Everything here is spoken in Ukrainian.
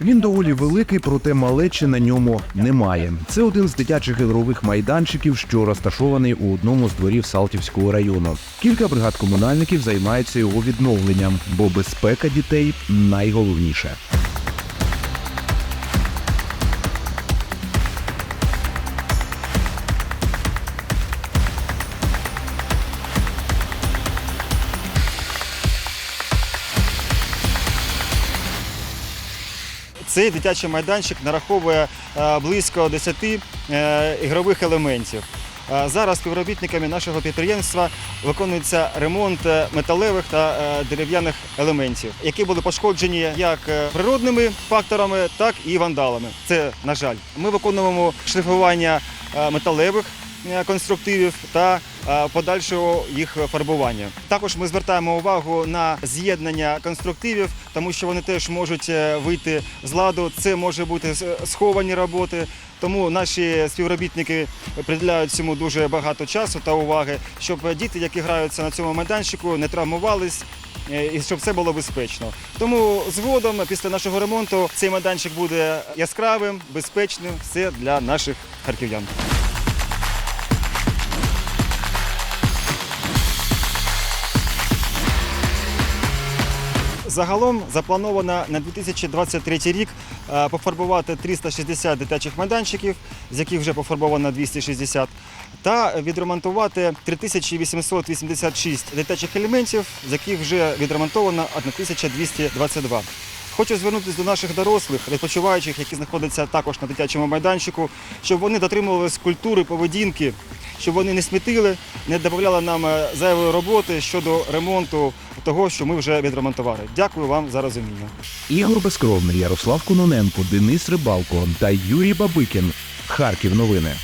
Він доволі великий, проте малечі на ньому немає. Це один з дитячих ігрових майданчиків, що розташований у одному з дворів Салтівського району. Кілька бригад комунальників займаються його відновленням, бо безпека дітей найголовніше. Цей дитячий майданчик нараховує е, близько 10 е, ігрових елементів. Е, Зараз співробітниками нашого підприємства виконується ремонт металевих та дерев'яних елементів, які були пошкоджені як природними факторами, так і вандалами. Це на жаль. Ми виконуємо шліфування металевих конструктивів та е, подальшого їх фарбування. Також ми звертаємо увагу на з'єднання конструктивів, тому що вони теж можуть е, вийти з ладу. Це може бути сховані роботи. Тому наші співробітники приділяють цьому дуже багато часу та уваги, щоб діти, які граються на цьому майданчику, не травмувались. е, І щоб все було безпечно. Тому згодом, після нашого ремонту, цей майданчик буде яскравим, безпечним, все для наших харків'ян. Загалом заплановано на 2023 рік е, пофарбувати 360 дитячих майданчиків, з яких вже пофарбовано 260, та відремонтувати 3886 дитячих елементів, з яких вже відремонтовано 1222. Хочу звернутися до наших дорослих, відпочиваючих, які знаходяться також на дитячому майданчику, щоб вони дотримувалися культури поведінки, щоб вони не смітили, не додавали нам е, зайвої роботи щодо ремонту того, що ми вже відремонтували. Дякую вам за розуміння. Ігор Безкровний, Ярослав Кононенко, Денис Рибалко та Юрій Бабикін. Харків новини.